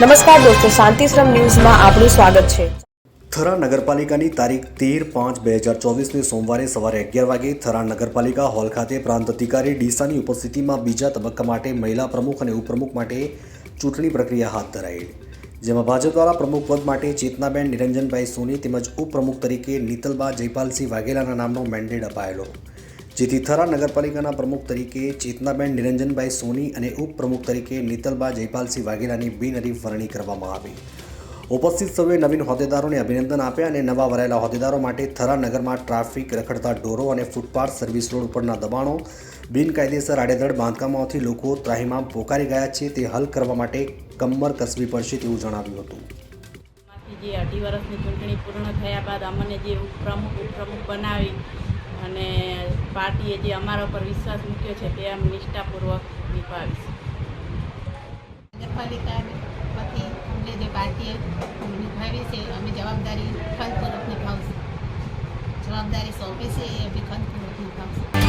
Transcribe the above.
નમસ્કાર દોસ્તો, શાંતિશ્રમ ન્યૂઝમાં આપનું સ્વાગત છે. થરા નગરપાલિકાની તારીખ તેર પાંચ બે હજાર ચોવીસની સોમવારે સવારે અગિયાર વાગે થરા નગરપાલિકા હોલ ખાતે પ્રાંત અધિકારી ડીસાની ઉપસ્થિતિમાં બીજા તબક્કા માટે મહિલા પ્રમુખ અને ઉપપ્રમુખ માટે ચૂંટણી પ્રક્રિયા હાથ ધરાઈ. જેમાં ભાજપ દ્વારા પ્રમુખ પદ માટે ચેતનાબેન નિરંજનભાઈ સોની તેમજ ઉપપ્રમુખ તરીકે નીતલબા જયપાલસિંહ વાઘેલાના નામનો મેન્ડેટ અપાયેલો. જેથી થરા નગરપાલિકાના પ્રમુખ તરીકે ચેતનાબેન નિરંજનભાઈ સોની અને ઉપપ્રમુખ તરીકે નીતલબા જયપાલસિંહ વાઘેલાની બિનહરીફ વરણી કરવામાં આવી. ઉપસ્થિત સૌએ નવીન હોદ્દેદારોને અભિનંદન આપ્યા અને નવા વરાયેલા હોદ્દેદારો માટે થરા નગરમાં ટ્રાફિક રખડતા ઢોરો અને ફૂટપાથ સર્વિસ રોડ ઉપરના દબાણો, બિનકાયદેસર આડેધડ બાંધકામોથી લોકો ત્રાહિમામ પોકારી ગયા છે તે હલ કરવા માટે કમર કસવી પડશે તેવું જણાવ્યું હતું. જે અઢી વર્ષની ચૂંટણી પૂર્ણ થયા બાદ અમને જે ઉપપ્રમુખ ઉપપ્રમુખ બનાવી અને પાર્ટીએ જે અમારા ઉપર વિશ્વાસ મૂક્યો છે તે અમે નિષ્ઠાપૂર્વક નિભાવીશ. નગરપાલિકા અમને જે પાર્ટીએ નિભાવી છે, અમે જવાબદારી ખંતપૂર્વક નિભાવશું. જવાબદારી સોંપી છે એ અમે ખંતપૂર્વક